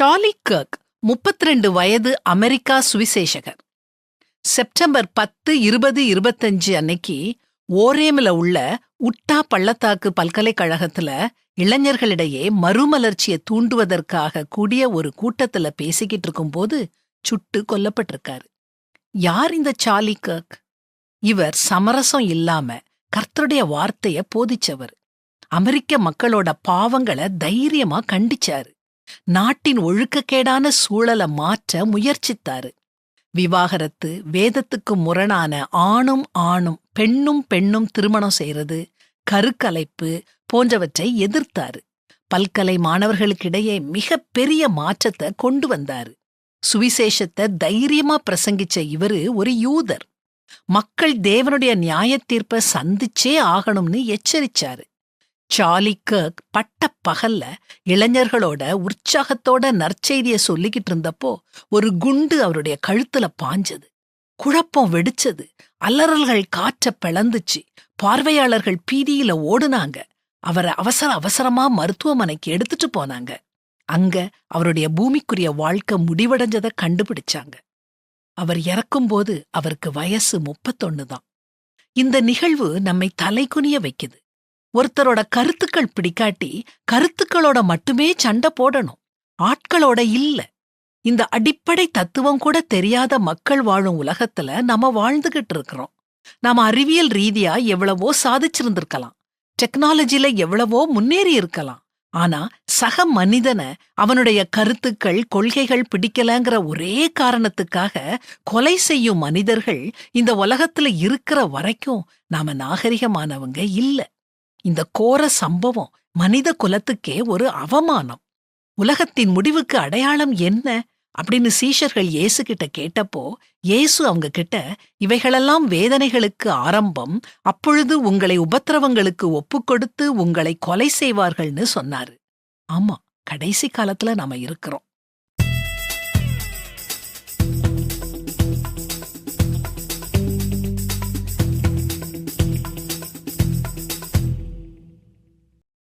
Charlie Garg 32 வயது America சுவிசேஷகர். September பத்து இருபது இருபத்தஞ்சு அன்னைக்கு ஓரேமில் உள்ள உட்டா பள்ளத்தாக்கு பல்கலைக்கழகத்துல இளைஞர்களிடையே மறுமலர்ச்சியை தூண்டுவதற்காக கூடிய ஒரு கூட்டத்துல பேசிக்கிட்டு இருக்கும்போது சுட்டு கொல்லப்பட்டிருக்காரு. யார் இந்த சார்லி கர்க்? இவர் சமரசம் இல்லாம கர்த்தருடைய வார்த்தைய போதிச்சவர். அமெரிக்க மக்களோட பாவங்களை தைரியமா கண்டிச்சாரு. நாட்டின் ஒழுக்கக்கேடான சூழலை மாற்ற முயற்சித்தாரு. விவாகரத்து வேதத்துக்கு முரணான ஆணும் ஆணும் பெண்ணும் பெண்ணும் திருமணம் செய்யறது கருக்கலைப்பு போன்றவற்றை எதிர்த்தாரு. பல்கலை மாணவர்களுக்கிடையே மிக பெரிய மாற்றத்தை கொண்டு வந்தாரு. சுவிசேஷத்தை தைரியமா பிரசங்கிச்ச இவரு ஒரு யூதர். மக்கள் தேவனுடைய நியாயத் தீர்ப்பை சந்திச்சே ஆகணும்னு எச்சரிச்சாரு. சார்லி கர்க் பட்ட பகல்ல இளைஞர்களோட உற்சாகத்தோட நற்செய்திய சொல்லிக்கிட்டு இருந்தப்போ ஒரு குண்டு அவருடைய கழுத்துல பாஞ்சது. குழப்பம் வெடிச்சது. அலறல்கள் காற்ற பிளந்துச்சு. பார்வையாளர்கள் பீதியில ஓடுனாங்க. அவரை அவசர அவசரமா மருத்துவமனைக்கு எடுத்துட்டு போனாங்க. அங்க அவருடைய பூமிக்குரிய வாழ்க்கை முடிவடைஞ்சத கண்டுபிடிச்சாங்க. அவர் இறக்கும்போது அவருக்கு வயசு முப்பத்தொன்னு தான். இந்த நிகழ்வு நம்மை தலைகுனிய வைக்குது. ஒருத்தரோட கருத்துக்கள் பிடிக்காட்டி கருத்துக்களோட மட்டுமே சண்டை போடணும். ஆட்களோட இல்ல. இந்த அடிப்படை தத்துவம் கூட தெரியாத மக்கள் வாழும் உலகத்துல நாம வாழ்ந்துகிட்டு இருக்கிறோம். நாம அறிவியல் ரீதியா எவ்வளவோ சாதிச்சிருந்திருக்கலாம். டெக்னாலஜில எவ்வளவோ முன்னேறி இருக்கலாம். ஆனா சக மனிதனை அவனுடைய கருத்துக்கள் கொள்கைகள் பிடிக்கலங்கிற ஒரே காரணத்துக்காக கொலை செய்யும் மனிதர்கள் இந்த உலகத்துல இருக்கிற வரைக்கும் நாம நாகரிகமானவங்க இல்ல. இந்த கோர சம்பவம் மனித குலத்துக்கே ஒரு அவமானம். உலகத்தின் முடிவுக்கு அடையாளம் என்ன அப்படின்னு சீஷர்கள் இயேசு கிட்ட கேட்டப்போ இயேசு அவங்க கிட்ட இவைகளெல்லாம் வேதனைகளுக்கு ஆரம்பம் அப்பொழுது உங்களை உபத்திரவங்களுக்கு ஒப்புக்கொடுத்து உங்களை கொலை செய்வார்கள்னு சொன்னாரு. ஆமா கடைசி காலத்துல நாம இருக்கிறோம்.